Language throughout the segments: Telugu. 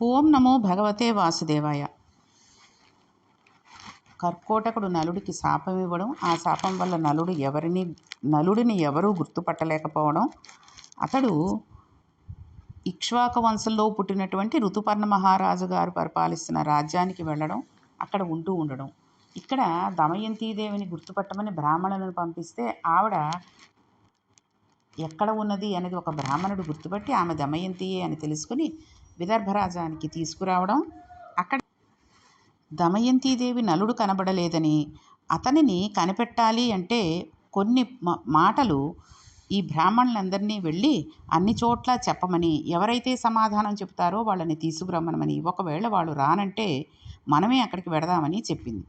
ఓం నమో భగవతే వాసుదేవాయ. కర్కోటకుడు నలుడికి శాపం ఇవ్వడం ఆ శాపం వల్ల నలుడు ఎవరిని నలుడిని ఎవరూ గుర్తుపట్టలేకపోవడం అతడు ఇక్ష్వాక వంశంలో పుట్టినటువంటి ఋతుపర్ణ మహారాజు గారు పరిపాలిస్తున్న రాజ్యానికి వెళ్ళడం అక్కడ ఉంటూ ఉండడం. ఇక్కడ దమయంతీదేవిని గుర్తుపట్టమని బ్రాహ్మణులను పంపిస్తే ఆవిడ ఎక్కడ ఉన్నది అనేది ఒక బ్రాహ్మణుడు గుర్తుపట్టి ఆమె దమయంతియే అని తెలుసుకుని విదర్భరాజానికి తీసుకురావడం అక్కడ దమయంతీదేవి నలుడు కనబడలేదని అతనిని కనిపెట్టాలి అంటే కొన్ని మాటలు ఈ బ్రాహ్మణులందరినీ వెళ్ళి అన్ని చోట్ల చెప్పమని ఎవరైతే సమాధానం చెప్తారో వాళ్ళని తీసుకురమ్మనమని ఒకవేళ వాళ్ళు రానంటే మనమే అక్కడికి వెడదామని చెప్పింది.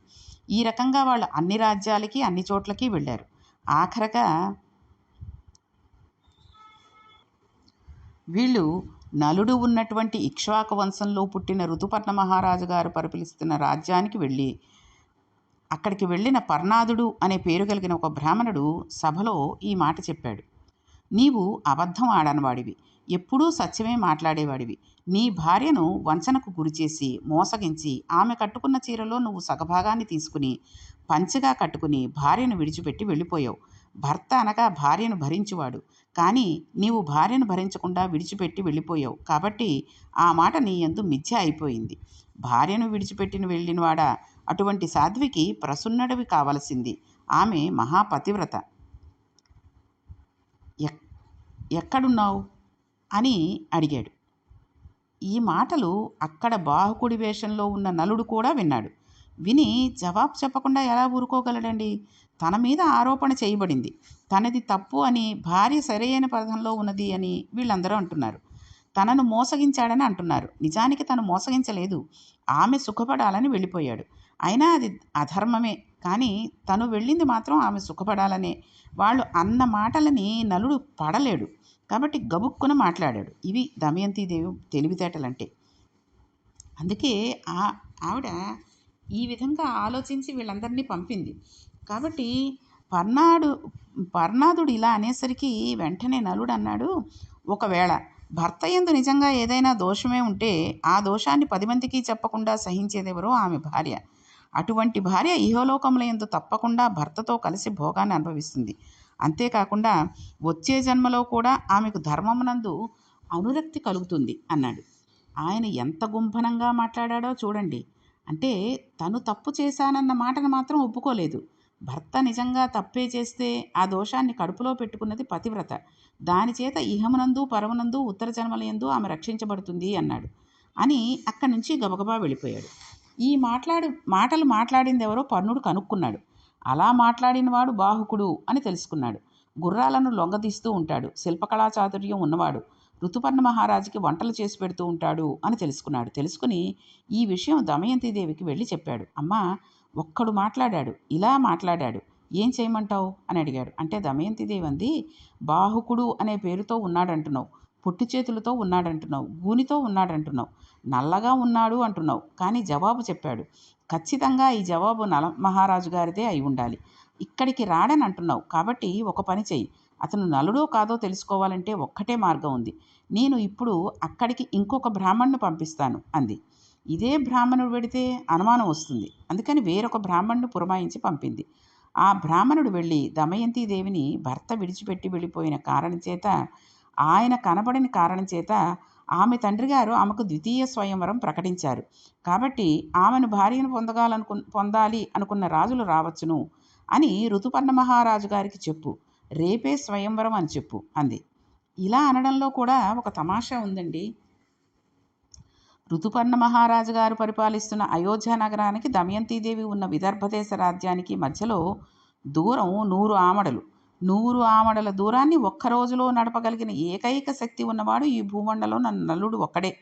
ఈ రకంగా వాళ్ళు అన్ని రాజ్యాలకి అన్ని చోట్లకి వెళ్ళారు. ఆఖరగా వీళ్ళు నలుడు ఉన్నటువంటి ఇక్ష్వాక వంశంలో పుట్టిన ఋతుపర్ణ మహారాజు గారు పరిపాలిస్తున్న రాజ్యానికి వెళ్ళి అక్కడికి వెళ్ళిన పర్ణాదుడు అనే పేరు కలిగిన ఒక బ్రాహ్మణుడు సభలో ఈ మాట చెప్పాడు. నీవు అబద్ధం ఆడనివాడివి ఎప్పుడూ సత్యమే మాట్లాడేవాడివి. నీ భార్యను వంచనకు గురిచేసి మోసగించి ఆమె కట్టుకున్న చీరలో నువ్వు సగభాగాన్ని తీసుకుని పంచగా కట్టుకుని భార్యను విడిచిపెట్టి వెళ్ళిపోయావు. భర్త అనగా భార్యను భరించువాడు. కానీ నీవు భార్యను భరించకుండా విడిచిపెట్టి వెళ్ళిపోయావు. కాబట్టి ఆ మాట నీ ఎందు మిథ్య అయిపోయింది. భార్యను విడిచిపెట్టిన వెళ్ళినవాడా? అటువంటి సాధ్వికి ప్రసున్నడివి కావలసింది. ఆమె మహాపతివ్రత. ఎక్ ఎక్కడున్నావు? అని అడిగాడు. ఈ మాటలు అక్కడ బాహుకుడి వేషంలో ఉన్న నలుడు కూడా విన్నాడు. విని జవాబు చెప్పకుండా ఎలా ఊరుకోగలడండి? తన మీద ఆరోపణ చేయబడింది. తనది తప్పు అని భార్య సరైన పదంలో ఉన్నది అని వీళ్ళందరూ అంటున్నారు. తనను మోసగించాడని అంటున్నారు. నిజానికి తను మోసగించలేదు. ఆమె సుఖపడాలని వెళ్ళిపోయాడు. అయినా అది అధర్మమే. కానీ తను వెళ్ళింది మాత్రం ఆమె సుఖపడాలనే. వాళ్ళు అన్న మాటలని నలుడు పడలేడు. కాబట్టి గబుక్కున మాట్లాడాడు. ఇవి దమయంతిదేవి తెలివితేటలంటే. అందుకే ఆ ఆవిడ ఈ విధంగా ఆలోచించి వీళ్ళందరినీ పంపింది. కాబట్టి పర్ణాడు పర్ణాదుడు ఇలా అనేసరికి వెంటనే నలుడు అన్నాడు ఒకవేళ భర్త ఎందు నిజంగా ఏదైనా దోషమే ఉంటే ఆ దోషాన్ని పది మందికి చెప్పకుండా సహించేదెవరో ఆమె భార్య. అటువంటి భార్య ఇహలోకముల ఎందు తప్పకుండా భర్తతో కలిసి భోగాన్ని అనుభవిస్తుంది. అంతేకాకుండా వచ్చే జన్మలో కూడా ఆమెకు ధర్మమునందు అనురక్తి కలుగుతుంది అన్నాడు. ఆయన ఎంత గుంభనంగా మాట్లాడాడో చూడండి. అంటే తను తప్పు చేశానన్న మాటను మాత్రం ఒప్పుకోలేదు. భర్త నిజంగా తప్పే చేస్తే ఆ దోషాన్ని కడుపులో పెట్టుకున్నది పతివ్రత. దానిచేత ఇహమునందు పరమునందు ఉత్తర జన్మలయందు ఆమె రక్షించబడుతుంది అన్నాడు అని అక్కడి నుంచి గబగబా వెళ్ళిపోయాడు. ఈ మాట్లాడు మాటలు మాట్లాడింది ఎవరో పర్ణుడు కనుక్కున్నాడు. అలా మాట్లాడినవాడు బాహుకుడు అని తెలుసుకున్నాడు. గుర్రాలను లొంగదీస్తూ ఉంటాడు. శిల్పకళా చాతుర్యం ఉన్నవాడు. ఋతుపర్ణ మహారాజుకి వంటలు చేసి పెడుతూ ఉంటాడు అని తెలుసుకున్నాడు. తెలుసుకుని ఈ విషయం దమయంతిదేవికి వెళ్ళి చెప్పాడు. అమ్మా ఒక్కడు మాట్లాడాడు. ఇలా మాట్లాడాడు. ఏం చేయమంటావు? అని అడిగాడు. అంటే దమయంతిదేవి అంది బాహుకుడు అనే పేరుతో ఉన్నాడంటున్నావు. పొట్టి చేతులతో ఉన్నాడంటున్నావు. గూనితో ఉన్నాడంటున్నావు. నల్లగా ఉన్నాడు అంటున్నావు. కానీ జవాబు చెప్పాడు ఖచ్చితంగా ఈ జవాబు నల మహారాజు గారిదే అయి ఉండాలి. ఇక్కడికి రాడని అంటున్నావు. కాబట్టి ఒక పని చెయ్యి. అతను నలుడో కాదో తెలుసుకోవాలంటే ఒక్కటే మార్గం ఉంది. నేను ఇప్పుడు అక్కడికి ఇంకొక బ్రాహ్మణ్ణి పంపిస్తాను అంది. ఇదే బ్రాహ్మణుడు పెడితే అనుమానం వస్తుంది. అందుకని వేరొక బ్రాహ్మణుడు పురమాయించి పంపింది. ఆ బ్రాహ్మణుడు వెళ్ళి దమయంతి దేవిని భర్త విడిచిపెట్టి వెళ్ళిపోయిన కారణం చేత ఆయన కనబడిన కారణం చేత ఆమె తండ్రి గారు ఆమెకు ద్వితీయ స్వయంవరం ప్రకటించారు. కాబట్టి ఆమెను భార్యను పొందగాలనుకు పొందాలి అనుకున్న రాజులు రావచ్చును అని ఋతుపర్ణ మహారాజు గారికి చెప్పు. రేపే స్వయంవరం అని చెప్పు అంది. ఇలా అనడంలో కూడా ఒక తమాషా ఉందండి. ఋతుపర్ణ మహారాజు గారు పరిపాలిస్తున్న అయోధ్య నగరానికి దమయంతిదేవి ఉన్న విదర్భదేశ రాజ్యానికి మధ్యలో దూరం నూరు ఆమడలు. నూరు ఆమడల దూరాన్ని ఒక్క రోజులో నడపగలిగిన ఏకైక శక్తి ఉన్నవాడు ఈ భూమండలో నన్ను నల్లుడు ఒక్కడే.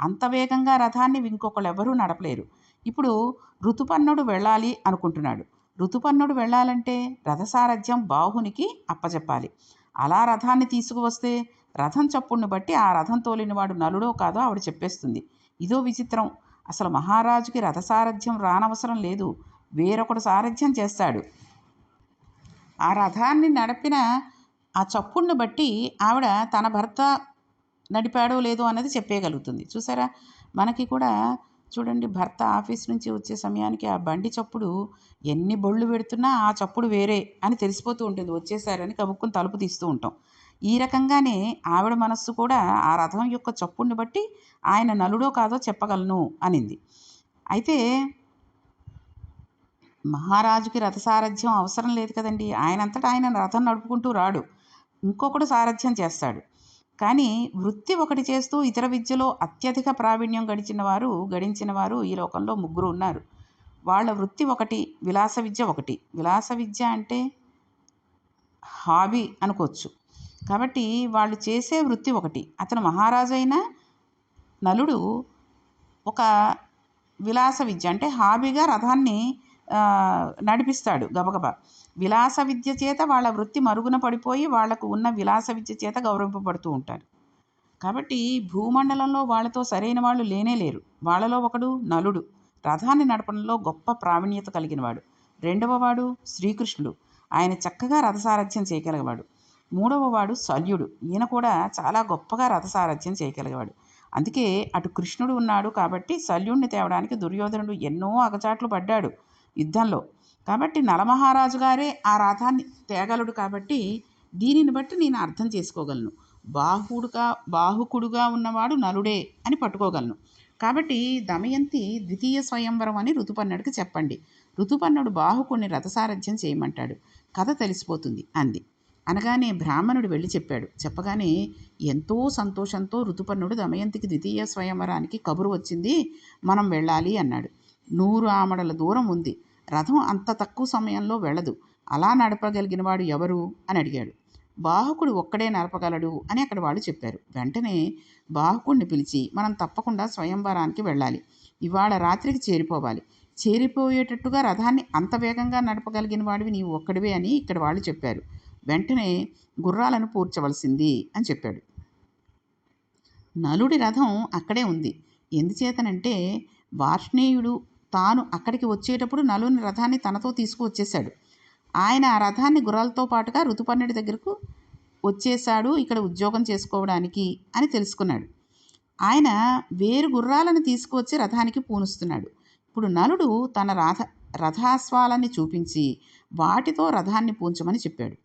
అంత వేగంగా రథాన్ని ఇంకొకళ్ళెవరూ నడపలేరు. ఇప్పుడు ఋతుపర్ణుడు వెళ్ళాలి అనుకుంటున్నాడు. ఋతుపర్ణుడు వెళ్ళాలంటే రథసారథ్యం బాహునికి అప్పచెప్పాలి అలా రథాన్ని తీసుకువస్తే రథం చప్పుడుని బట్టి ఆ రథం తోలినవాడు నలుడో కాదో ఆవిడ చెప్పేస్తుంది. ఇదో విచిత్రం. అసలు మహారాజుకి రథసారథ్యం రానవసరం లేదు. వేరొకడు సారథ్యం చేస్తాడు. ఆ రథాన్ని నడిపిన ఆ చప్పుడుని బట్టి ఆవిడ తన భర్త నడిపాడో లేదో అన్నది చెప్పేయగలుగుతుంది. చూసారా? మనకి కూడా చూడండి భర్త ఆఫీస్ నుంచి వచ్చే సమయానికి ఆ బండి చప్పుడు ఎన్ని బొళ్ళు పెడుతున్నా ఆ చప్పుడు వేరే అని తెలిసిపోతూ ఉంటుంది. వచ్చేసారని కబుక్కుని తలుపు తీస్తూ ఉంటాం. ఈ రకంగానే ఆవిడ మనస్సు కూడా ఆ రథం యొక్క చప్పుడిని బట్టి ఆయన నలుడో కాదో చెప్పగలను అనింది. అయితే మహారాజుకి రథసారథ్యం అవసరం లేదు కదండి. ఆయనంతటా ఆయన రథం నడుపుకుంటూ రాడు. ఇంకొకడు సారథ్యం చేస్తాడు. కానీ వృత్తి ఒకటి చేస్తూ ఇతర విద్యలో అత్యధిక ప్రావీణ్యం గడిచిన వారు గడించిన వారు ఈ లోకంలో ముగ్గురు ఉన్నారు. వాళ్ళ వృత్తి ఒకటి విలాస విద్య ఒకటి. విలాస విద్య అంటే హాబీ అనుకోవచ్చు. కాబట్టి వాళ్ళు చేసే వృత్తి ఒకటి. అతను మహారాజు అయిన నలుడు ఒక విలాస విద్య అంటే హాబీగా రథాన్ని నడిపిస్తాడు గబగబా. విలాస విద్య చేత వాళ్ళ వృత్తి మరుగున పడిపోయి వాళ్ళకు ఉన్న విలాస విద్య చేత గౌరవింపబడుతూ ఉంటారు కాబట్టి భూమండలంలో వాళ్ళతో సరైన వాళ్ళు లేనే లేరు. వాళ్ళలో ఒకడు నలుడు. రథాన్ని నడపడంలో గొప్ప ప్రావీణ్యత కలిగినవాడు రెండవ వాడు శ్రీకృష్ణుడు. ఆయన చక్కగా రథసారథ్యం చేయగలిగేవాడు. మూడవ వాడు శల్యుడు ఈయన కూడా చాలా గొప్పగా రథసారథ్యం చేయగలిగేవాడు. అందుకే అటు కృష్ణుడు ఉన్నాడు కాబట్టి శల్యుణ్ణి తేవడానికి దుర్యోధనుడు ఎన్నో అగచాట్లు పడ్డాడు. యుద్ధంలో. కాబట్టి నలమహారాజు గారే ఆ రథాన్ని తేగలడు కాబట్టి దీనిని బట్టి నేను అర్థం చేసుకోగలను. బాహుడుగా బాహుకుడుగా ఉన్నవాడు నలుడే అని పట్టుకోగలను. కాబట్టి దమయంతి ద్వితీయ స్వయంవరం అని ఋతుపర్ణుడికి చెప్పండి. ఋతుపర్ణుడు బాహుకుడిని రథసారథ్యం చేయమంటాడు. కథ తెలిసిపోతుంది అంది. అనగానే బ్రాహ్మణుడు వెళ్ళి చెప్పాడు. చెప్పగానే ఎంతో సంతోషంతో ఋతుపర్ణుడు దమయంతికి ద్వితీయ స్వయంవరానికి కబురు వచ్చింది. మనం వెళ్ళాలి అన్నాడు. నూరు ఆమడల దూరం ఉంది. రథం అంత తక్కువ సమయంలో వెళ్ళదు. అలా నడపగలిగిన వాడు ఎవరు? అని అడిగాడు. బాహుకుడు ఒక్కడే నడపగలడు అని అక్కడ వాళ్ళు చెప్పారు. వెంటనే బాహుకుడిని పిలిచి మనం తప్పకుండా స్వయంవరానికి వెళ్ళాలి. ఇవాళ రాత్రికి చేరిపోవాలి. చేరిపోయేటట్టుగా రథాన్ని అంత వేగంగా నడపగలిగిన వాడివి నీవు ఒక్కడివే అని ఇక్కడ వాళ్ళు చెప్పారు. వెంటనే గుర్రాలను పూడ్చవలసింది అని చెప్పాడు. నలుడి రథం అక్కడే ఉంది. ఎందుచేతనంటే వార్ష్ణేయుడు తాను అక్కడికి వచ్చేటప్పుడు నలుని రథాన్ని తనతో తీసుకువచ్చేశాడు. ఆయన ఆ రథాన్ని గుర్రాలతో పాటుగా ఋతుపర్ణుడి దగ్గరకు వచ్చేశాడు ఇక్కడ ఉద్యోగం చేసుకోవడానికి అని తెలుసుకున్నాడు. ఆయన వేరు గుర్రాలను తీసుకువచ్చి రథానికి పూనుస్తున్నాడు. ఇప్పుడు నలుడు తన రథ రథాస్వాలని చూపించి వాటితో రథాన్ని పూంచమని చెప్పాడు.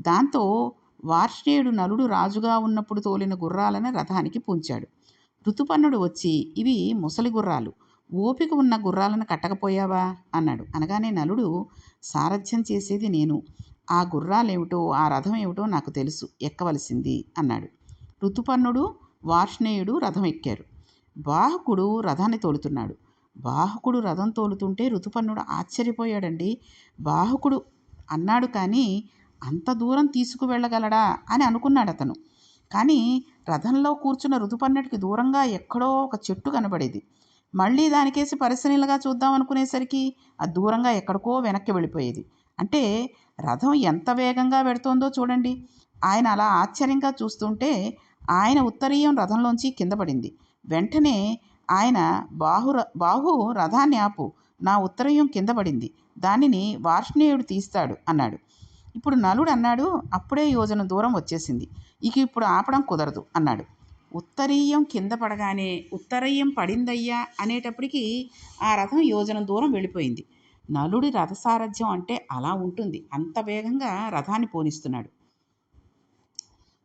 దాంతో వార్ష్ణేయుడు నలుడు రాజుగా ఉన్నప్పుడు తోలిన గుర్రాలను రథానికి పూంచాడు. ఋతుపర్ణుడు వచ్చి ఇవి ముసలి గుర్రాలు. ఓపిక ఉన్న గుర్రాలను కట్టకపోయావా? అన్నాడు. అనగానే నలుడు సారథ్యం చేసేది నేను. ఆ గుర్రాలేమిటో ఆ రథం ఏమిటో నాకు తెలుసు. ఎక్కవలసింది అన్నాడు. ఋతుపర్ణుడు వార్ష్ణేయుడు రథం ఎక్కారు. బాహకుడు రథాన్ని తోలుతున్నాడు. బాహకుడు రథం తోలుతుంటే ఋతుపర్ణుడు ఆశ్చర్యపోయాడండి. బాహకుడు అన్నాడు కానీ అంత దూరం తీసుకువెళ్ళగలడా? అని అనుకున్నాడు అతను కానీ రథంలో కూర్చున్న ఋతుపర్ణుడికి దూరంగా ఎక్కడో ఒక చెట్టు కనబడేది. మళ్ళీ దానికేసి పరిశీలనగా చూద్దాం అనుకునేసరికి అది దూరంగా ఎక్కడికో వెనక్కి వెళ్ళిపోయేది. అంటే రథం ఎంత వేగంగా పెడుతోందో చూడండి. ఆయన అలా ఆశ్చర్యంగా చూస్తుంటే ఆయన ఉత్తరీయం రథంలోంచి కింద పడింది. వెంటనే ఆయన బాహు బాహు రథాన్ని ఆపు. నా ఉత్తరీయం కింద పడింది. దానిని వార్ష్ణేయుడు తీస్తాడు అన్నాడు. ఇప్పుడు నలుడు అన్నాడు అప్పుడే యోజన దూరం వచ్చేసింది. ఇక ఇప్పుడు ఆపడం కుదరదు అన్నాడు. ఉత్తరీయం కింద పడగానే ఉత్తరీయం పడిందయ్యా అనేటప్పటికీ ఆ రథం యోజన దూరం వెళ్ళిపోయింది. నలుడి రథసారథ్యం అంటే అలా ఉంటుంది. అంత వేగంగా రథాన్ని పోనిస్తున్నాడు.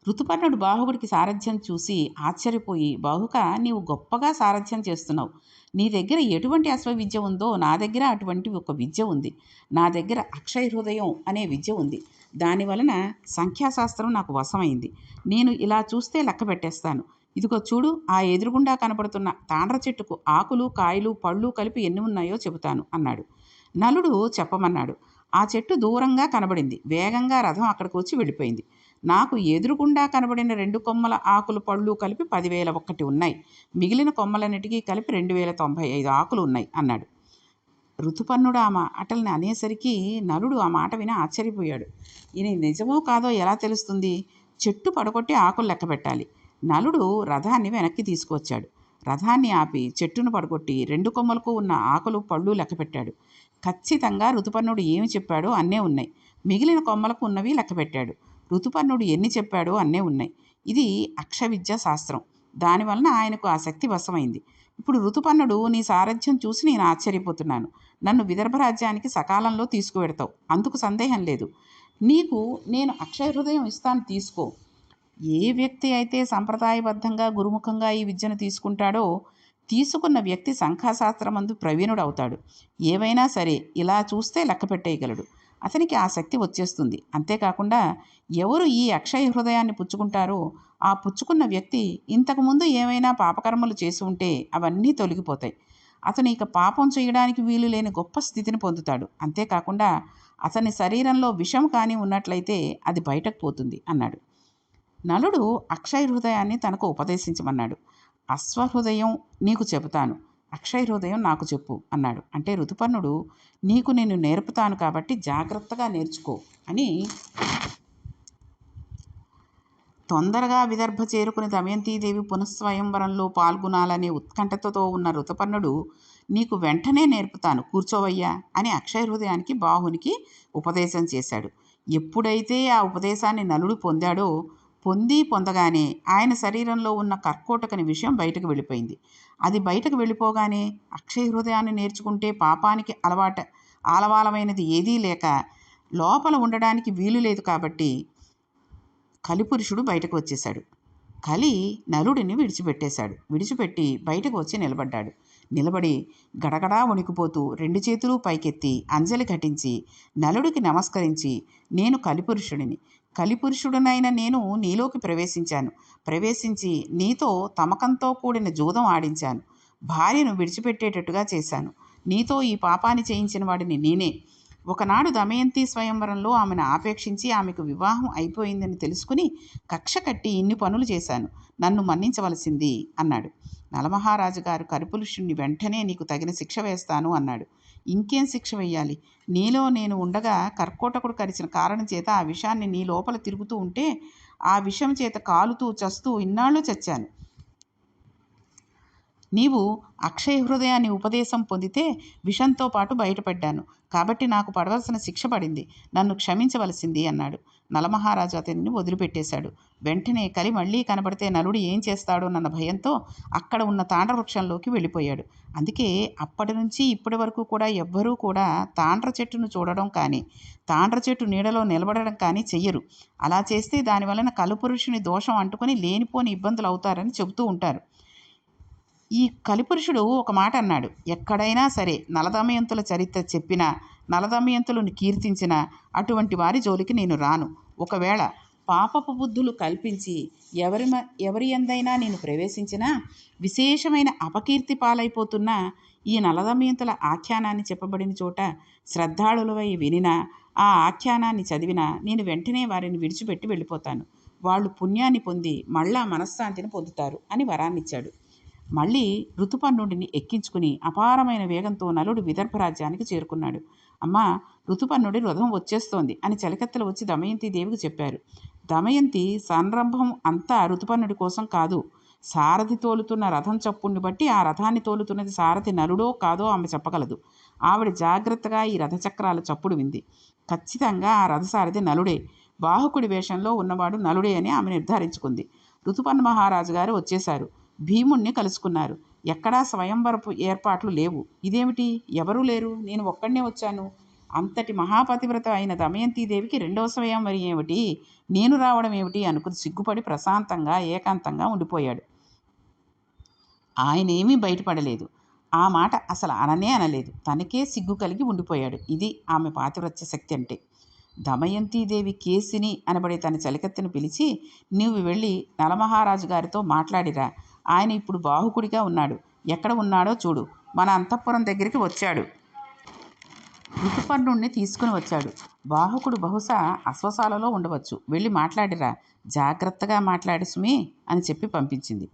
ఋతుపర్ణుడు బాహుకుడికి సారథ్యం చూసి ఆశ్చర్యపోయి బాహుక నీవు గొప్పగా సారథ్యం చేస్తున్నావు. నీ దగ్గర ఎటువంటి అశ్వవిద్య ఉందో నా దగ్గర అటువంటి ఒక విద్య ఉంది. నా దగ్గర అక్షయ హృదయం అనే విద్య ఉంది. దాని వలన సంఖ్యాశాస్త్రం నాకు వశమైంది. నేను ఇలా చూస్తే లెక్క పెట్టేస్తాను. ఇదిగో చూడు ఆ ఎదురుగుండా కనపడుతున్న తాండ్ర చెట్టుకు ఆకులు కాయలు పళ్ళు కలిపి ఎన్ని ఉన్నాయో చెబుతాను అన్నాడు. నలుడు చెప్పమన్నాడు ఆ చెట్టు దూరంగా కనబడింది. వేగంగా రథం అక్కడికి వచ్చి వెళ్ళిపోయింది. నాకు ఎదురుగుండా కనబడిన రెండు కొమ్మల ఆకులు పళ్ళు కలిపి పదివేల ఒక్కటి ఉన్నాయి. మిగిలిన కొమ్మలన్నిటికీ కలిపి రెండు వేల తొంభై ఐదు ఆకులు ఉన్నాయి అన్నాడు. ఋతుపర్ణుడు ఆ మాటల్ని అనేసరికి నలుడు ఆ మాట విని ఆశ్చర్యపోయాడు. ఇది నిజమో కాదో ఎలా తెలుస్తుంది? చెట్టు పడగొట్టి ఆకులు లెక్క పెట్టాలి. నలుడు రథాన్ని వెనక్కి తీసుకువచ్చాడు. రథాన్ని ఆపి చెట్టును పడగొట్టి రెండు కొమ్మలకు ఉన్న ఆకులు పళ్ళు లెక్క పెట్టాడు. ఖచ్చితంగా ఋతుపర్ణుడు ఏమి చెప్పాడో అన్నే ఉన్నాయి. మిగిలిన కొమ్మలకు ఉన్నవి లెక్క పెట్టాడు. ఋతుపర్ణుడు ఎన్ని చెప్పాడో అన్నే ఉన్నాయి. ఇది అక్షవిద్య శాస్త్రం. దానివలన ఆయనకు ఆ శక్తి వశమైంది. ఇప్పుడు ఋతుపర్ణుడు నీ సారథ్యం చూసి నేను ఆశ్చర్యపోతున్నాను. నన్ను విదర్భ రాజ్యానికి సకాలంలో తీసుకువెడతావు. అందుకు సందేహం లేదు. నీకు నేను అక్షయ హృదయం ఇస్తాను తీసుకో. ఏ వ్యక్తి అయితే సంప్రదాయబద్ధంగా గురుముఖంగా ఈ విద్యను తీసుకుంటాడో తీసుకున్న వ్యక్తి సంఖ్యాశాస్త్రమందు ప్రవీణుడు అవుతాడు ఏవైనా సరే ఇలా చూస్తే లెక్క పెట్టేయగలడు. అతనికి ఆ శక్తి వచ్చేస్తుంది. అంతేకాకుండా ఎవరు ఈ అక్షయ హృదయాన్ని పుచ్చుకుంటారో ఆ పుచ్చుకున్న వ్యక్తి ఇంతకుముందు ఏమైనా పాపకర్మలు చేసి ఉంటే అవన్నీ తొలగిపోతాయి. అతను ఇక పాపం చేయడానికి వీలు లేని గొప్ప స్థితిని పొందుతాడు. అంతేకాకుండా అతని శరీరంలో విషం కానీ ఉన్నట్లయితే అది బయటకు పోతుంది అన్నాడు. నలుడు అక్షయ హృదయాన్ని తనకు ఉపదేశించమన్నాడు. అశ్వహృదయం నీకు చెబుతాను. అక్షయ హృదయం నాకు చెప్పు అన్నాడు. అంటే ఋతుపర్ణుడు నీకు నేను నేర్పుతాను కాబట్టి జాగ్రత్తగా నేర్చుకో అని తొందరగా విదర్భ చేరుకుని దమయంతీదేవి పునఃస్వయంవరంలో పాల్గొనాలనే ఉత్కంఠతతో ఉన్న ఋతుపర్ణుడు నీకు వెంటనే నేర్పుతాను కూర్చోవయ్యా అని అక్షయ హృదయానికి బాహునికి ఉపదేశం చేశాడు. ఎప్పుడైతే ఆ ఉపదేశాన్ని నలుడు పొందాడో పొంది పొందగానే ఆయన శరీరంలో ఉన్న కర్కోటకని విషయం బయటకు వెళ్ళిపోయింది. అది బయటకు వెళ్ళిపోగానే అక్షయ హృదయాన్ని నేర్చుకుంటే పాపానికి అలవాట ఆలవాలమైనది ఏదీ లేక లోపల ఉండడానికి వీలు లేదు కాబట్టి కలిపురుషుడు బయటకు వచ్చేశాడు. కలి నలుడిని విడిచిపెట్టేశాడు. విడిచిపెట్టి బయటకు వచ్చి నిలబడ్డాడు. నిలబడి గడగడా వణికిపోతూ రెండు చేతులు పైకెత్తి అంజలి ఘటించి నలుడికి నమస్కరించి నేను కలిపురుషుడిని. కలిపురుషుడునైన నేను నీలోకి ప్రవేశించాను. ప్రవేశించి నీతో తమకంతో కూడిన జూదం ఆడించాను. భార్యను విడిచిపెట్టేటట్టుగా చేశాను. నీతో ఈ పాపాన్ని చేయించిన వాడిని నేనే. ఒకనాడు దమయంతి స్వయంవరంలో ఆమెను ఆపేక్షించి ఆమెకు వివాహం అయిపోయిందని తెలుసుకుని కక్ష కట్టి ఇన్ని పనులు చేశాను. నన్ను మన్నించవలసింది అన్నాడు. నలమహారాజు గారు కరిపులుషుణ్ణి వెంటనే నీకు తగిన శిక్ష వేస్తాను అన్నాడు. ఇంకేం శిక్ష వేయాలి నీలో నేను ఉండగా కర్కోటకుడు కరిచిన కారణం చేత ఆ విషాన్ని నీ లోపల తిరుగుతూ ఉంటే ఆ విషం చేత కాలుతూ చస్తూ ఇన్నాళ్ళు చచ్చాను. నీవు అక్షయ హృదయాన్ని ఉపదేశం పొందితే విషంతో పాటు బయటపడ్డాను. కాబట్టి నాకు పడవలసిన శిక్ష పడింది. నన్ను క్షమించవలసింది అన్నాడు. నలమహారాజు అతనిని వదిలిపెట్టేశాడు. వెంటనే కలి మళ్ళీ కనబడితే నలుడు ఏం చేస్తాడోనన్న భయంతో అక్కడ ఉన్న తాండ్ర వృక్షంలోకి వెళ్ళిపోయాడు. అందుకే అప్పటి నుంచి ఇప్పటి వరకు కూడా ఎవ్వరూ కూడా తాండ్ర చెట్టును చూడడం కానీ తాండ్ర చెట్టు నీడలో నిలబడడం కానీ చెయ్యరు. అలా చేస్తే దానివలన కలుపురుషుని దోషం అంటుకొని లేనిపోని ఇబ్బందులు అవుతారని చెబుతూ ఉంటారు. ఈ కలిపురుషుడు ఒక మాట అన్నాడు. ఎక్కడైనా సరే నలదమయంతుల చరిత్ర చెప్పినా నలదమయంతులను కీర్తించిన అటువంటి వారి జోలికి నేను రాను. ఒకవేళ పాపపు బుద్ధులు కల్పించి ఎవరి మ ఎవరి ఎందైనా నేను ప్రవేశించినా విశేషమైన అపకీర్తి పాలైపోతున్న ఈ నలదమయంతుల ఆఖ్యానాన్ని చెప్పబడిన చోట శ్రద్ధాళులవై వినినా ఆ ఆఖ్యానాన్ని చదివినా నేను వెంటనే వారిని విడిచిపెట్టి వెళ్ళిపోతాను. వాళ్ళు పుణ్యాన్ని పొంది మళ్ళా మనశ్శాంతిని పొందుతారు అని వరాన్నిచ్చాడు. మళ్ళీ ఋతుపర్ణుడిని ఎక్కించుకుని అపారమైన వేగంతో నలుడు విదర్భ రాజ్యానికి చేరుకున్నాడు. అమ్మా ఋతుపర్ణుడి రథం వచ్చేస్తోంది అని చలికత్తెలు వచ్చి దమయంతి దేవికి చెప్పారు. దమయంతి సంరంభం అంతా ఋతుపర్ణుడి కోసం కాదు. సారథి తోలుతున్న రథం చప్పుని బట్టి ఆ రథాన్ని తోలుతున్నది సారథి నలుడో కాదో ఆమె చెప్పగలదు. ఆవిడ జాగ్రత్తగా ఈ రథచక్రాల చప్పుడు వింది. ఖచ్చితంగా ఆ రథసారథి నలుడే. బాహుకుడి వేషంలో ఉన్నవాడు నలుడే అని ఆమె నిర్ధారించుకుంది. ఋతుపర్ణ మహారాజు గారు వచ్చేశారు. భీముణ్ణి కలుసుకున్నారు. ఎక్కడా స్వయంవరపు ఏర్పాట్లు లేవు. ఇదేమిటి? ఎవరూ లేరు. నేను ఒక్కడనే వచ్చాను. అంతటి మహాపతివ్రత అయిన దమయంతీదేవికి రెండవ స్వయంవరి ఏమిటి? నేను రావడం ఏమిటి? అనుకుని సిగ్గుపడి ప్రశాంతంగా ఏకాంతంగా ఉండిపోయాడు. ఆయన ఏమీ బయటపడలేదు. ఆ మాట అసలు అననే అనలేదు. తనకే సిగ్గు కలిగి ఉండిపోయాడు. ఇది ఆమె పాతివ్రత్య శక్తి అంటే. దమయంతీదేవి కేసిని అనబడే తన చలికత్తెను పిలిచి నీవు వెళ్ళి నలమహారాజు గారితో మాట్లాడిరా. ఆయన ఇప్పుడు బాహుకుడిగా ఉన్నాడు. ఎక్కడ ఉన్నాడో చూడు. మన అంతఃపురం దగ్గరికి వచ్చాడు. ఋతుపర్ణుణ్ణి తీసుకుని వచ్చాడు. బాహుకుడు బహుశా అశ్వశాలలో ఉండవచ్చు. వెళ్ళి మాట్లాడిరా. జాగ్రత్తగా మాట్లాడి సుమి అని చెప్పి పంపించింది.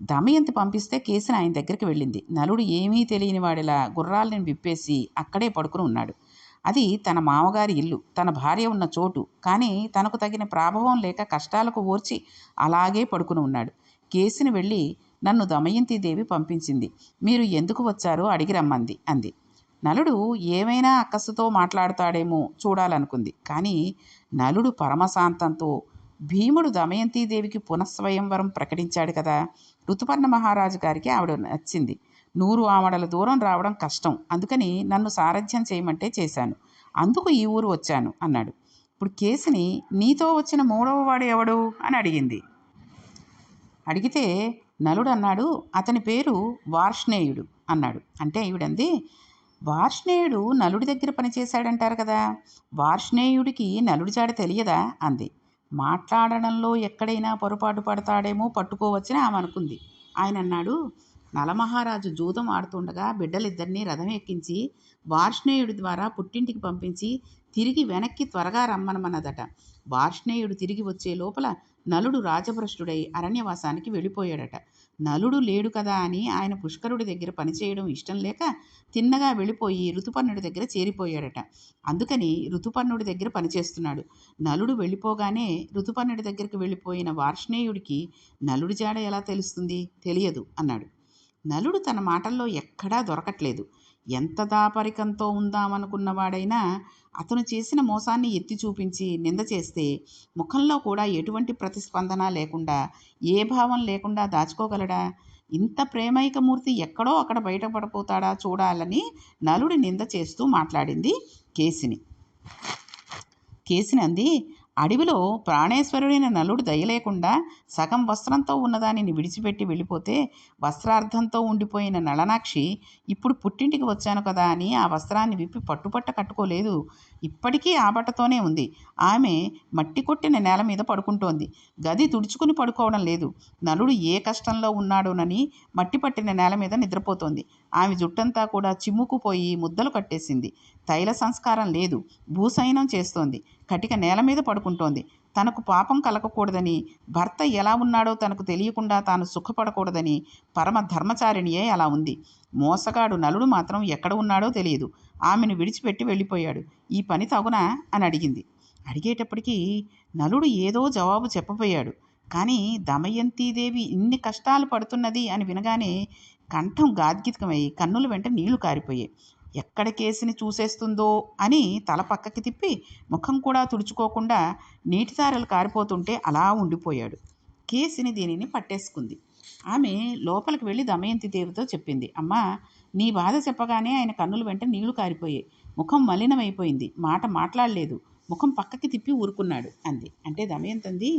దమయంతి పంపిస్తే కేసుని ఆయన దగ్గరికి వెళ్ళింది. నలుడు ఏమీ తెలియని వాడిలా గుర్రాలని విప్పేసి అక్కడే పడుకుని ఉన్నాడు. అది తన మామగారి ఇల్లు తన భార్య ఉన్న చోటు. కానీ తనకు తగిన ప్రాభవం లేక కష్టాలకు ఓర్చి అలాగే పడుకుని ఉన్నాడు. కేసుని వెళ్ళి నన్ను దమయంతిదేవి పంపించింది. మీరు ఎందుకు వచ్చారో అడిగి రమ్మంది అంది. నలుడు ఏమైనా అక్కసుతో మాట్లాడతాడేమో చూడాలనుకుంది. కానీ నలుడు పరమశాంతంతో భీముడు దమయంతీదేవికి పునఃస్వయంవరం ప్రకటించాడు కదా? ఋతుపర్ణ మహారాజు గారికి ఆవిడ నచ్చింది. నూరు ఆమడల దూరం రావడం కష్టం. అందుకని నన్ను సారథ్యం చేయమంటే చేశాను. అందుకు ఈ ఊరు వచ్చాను అన్నాడు. ఇప్పుడు కేసుని నీతో వచ్చిన మూడవ వాడు ఎవడు? అని అడిగింది. అడిగితే నలుడు అన్నాడు అతని పేరు వార్ష్ణేయుడు అన్నాడు. అంటే ఈవిడంది వార్ష్ణేయుడు నలుడి దగ్గర పనిచేశాడంటారు కదా. వార్ష్ణేయుడికి నలుడి జాడ తెలియదా? అంది. మాట్లాడడంలో ఎక్కడైనా పొరపాటు పడతాడేమో పట్టుకోవచ్చని ఆమె అనుకుంది. ఆయన అన్నాడు నలమహారాజు జూదం ఆడుతుండగా బిడ్డలిద్దరినీ రథం ఎక్కించి వార్ష్ణేయుడి ద్వారా పుట్టింటికి పంపించి తిరిగి వెనక్కి త్వరగా రమ్మనమన్నదట. వార్ష్ణేయుడు తిరిగి వచ్చే లోపల నలుడు రాజభ్రష్టుడై అరణ్యవాసానికి వెళ్ళిపోయాడట. నలుడు లేడు కదా అని ఆయన పుష్కరుడి దగ్గర పనిచేయడం ఇష్టం లేక తిన్నగా వెళ్ళిపోయి ఋతుపర్ణుడి దగ్గర చేరిపోయాడట. అందుకని ఋతుపర్ణుడి దగ్గర పనిచేస్తున్నాడు. నలుడు వెళ్ళిపోగానే ఋతుపర్ణుడి దగ్గరికి వెళ్ళిపోయిన వార్ష్ణేయుడికి నలుడి జాడ ఎలా తెలుస్తుంది? తెలియదు అన్నాడు. నలుడు తన మాటల్లో ఎక్కడా దొరకట్లేదు. ఎంత దాపరికంతో ఉందామనుకున్నవాడైనా అతను చేసిన మోసాన్ని ఎత్తి చూపించి నింద చేస్తే ముఖంలో కూడా ఎటువంటి ప్రతిస్పందన లేకుండా ఏ భావం లేకుండా దాచుకోగలడా? ఇంత ప్రేమైకమూర్తి ఎక్కడో అక్కడ బయటపడిపోతాడా చూడాలని నలుడి నింద చేస్తూ మాట్లాడింది కేసిని. కేసిని అంది అడవిలో ప్రాణేశ్వరుడైన నలుడు దయలేకుండా సగం వస్త్రంతో ఉన్నదానిని విడిచిపెట్టి వెళ్ళిపోతే వస్త్రార్థంతో ఉండిపోయిన నళనాక్షి ఇప్పుడు పుట్టింటికి వచ్చాను కదా అని ఆ వస్త్రాన్ని విప్పి పట్టుపట్ట కట్టుకోలేదు. ఇప్పటికీ ఆ బట్టతోనే ఉంది. ఆమె మట్టి కొట్టిన నేల మీద పడుకుంటోంది. గది తుడుచుకుని పడుకోవడం లేదు. నలుడు ఏ కష్టంలో ఉన్నాడోనని మట్టి పట్టిన నేల మీద నిద్రపోతోంది. ఆమె జుట్టంతా కూడా చిమ్ముకుపోయి ముద్దలు కట్టేసింది. తైల సంస్కారం లేదు. భూసైనం చేస్తోంది. కటిక నేల మీద పడుకుంటోంది. తనకు పాపం కలగకూడదని భర్త ఎలా ఉన్నాడో తనకు తెలియకుండా తాను సుఖపడకూడదని పరమ ధర్మచారిణియే అలా ఉంది. మోసగాడు నలుడు మాత్రం ఎక్కడ ఉన్నాడో తెలియదు. ఆమెను విడిచిపెట్టి వెళ్ళిపోయాడు. ఈ పని తగునా? అని అడిగింది. అడిగేటప్పటికీ నలుడు ఏదో జవాబు చెప్పబోయాడు. కానీ దమయంతీదేవి ఇన్ని కష్టాలు పడుతున్నది అని వినగానే కంఠం గాద్గితమై కన్నుల వెంట నీళ్ళు కారిపోయాయి ఎక్కడ కేసుని చూసేస్తుందో అని తల పక్కకి తిప్పి ముఖం కూడా తుడుచుకోకుండా నీటిదారలు కారిపోతుంటే అలా ఉండిపోయాడు. కేసిని దీనిని పట్టేసుకుంది. ఆమె లోపలికి వెళ్ళి దమయంతి దేవితో చెప్పింది అమ్మా నీ బాధ చెప్పగానే ఆయన కన్నుల వెంట నీళ్ళు కారిపోయాయి. ముఖం మలినమైపోయింది. మాట మాట్లాడలేదు. ముఖం పక్కకి తిప్పి ఊరుకున్నాడు అంది. అంటే దమయంతి అంది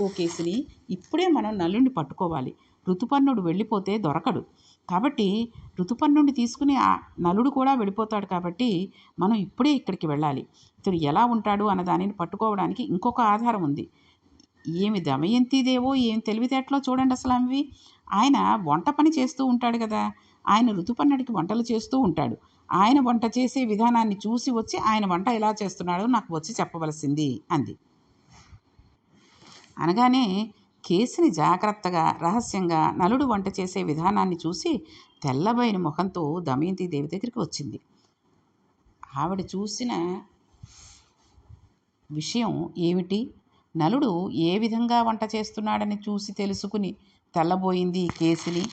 ఓ కేసుని ఇప్పుడే మనం నల్లుని పట్టుకోవాలి. ఋతుపర్ణుడు వెళ్ళిపోతే దొరకడు. కాబట్టి ఋతుపర్ణుడిని తీసుకుని ఆ నలుడు కూడా వెళ్ళిపోతాడు కాబట్టి మనం ఇప్పుడే ఇక్కడికి వెళ్ళాలి. ఇతడు ఎలా ఉంటాడు అన్న దానిని పట్టుకోవడానికి ఇంకొక ఆధారం ఉంది. ఏమి దమయంతిదేవో ఏం తెలివితేటలో చూడండి అసలు అవి ఆయన వంట పని చేస్తూ ఉంటాడు కదా. ఆయన ఋతుపర్ణుడికి వంటలు చేస్తూ ఉంటాడు. ఆయన వంట చేసే విధానాన్ని చూసి వచ్చి ఆయన వంట ఎలా చేస్తున్నాడో నాకు వచ్చి చెప్పవలసింది అంది. అనగానే కేసుని జాగ్రత్తగా రహస్యంగా నలుడు వంట చేసే విధానాన్ని చూసి తెల్లబోయిన ముఖంతో దమయంతి దేవి దగ్గరికి వచ్చింది. ఆవిడ చూసిన విషయం ఏమిటి? నలుడు ఏ విధంగా వంట చేస్తున్నాడని చూసి తెలుసుకుని తెల్లబోయింది కేసుని.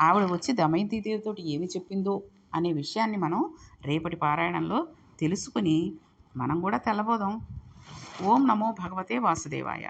ఆవిడ వచ్చి దమయంతి దేవితోటి ఏమి చెప్పిందో అనే విషయాన్ని మనం రేపటి పారాయణంలో తెలుసుకుని మనం కూడా తెల్లబోదాం. ఓం నమో భగవతే వాసుదేవాయ.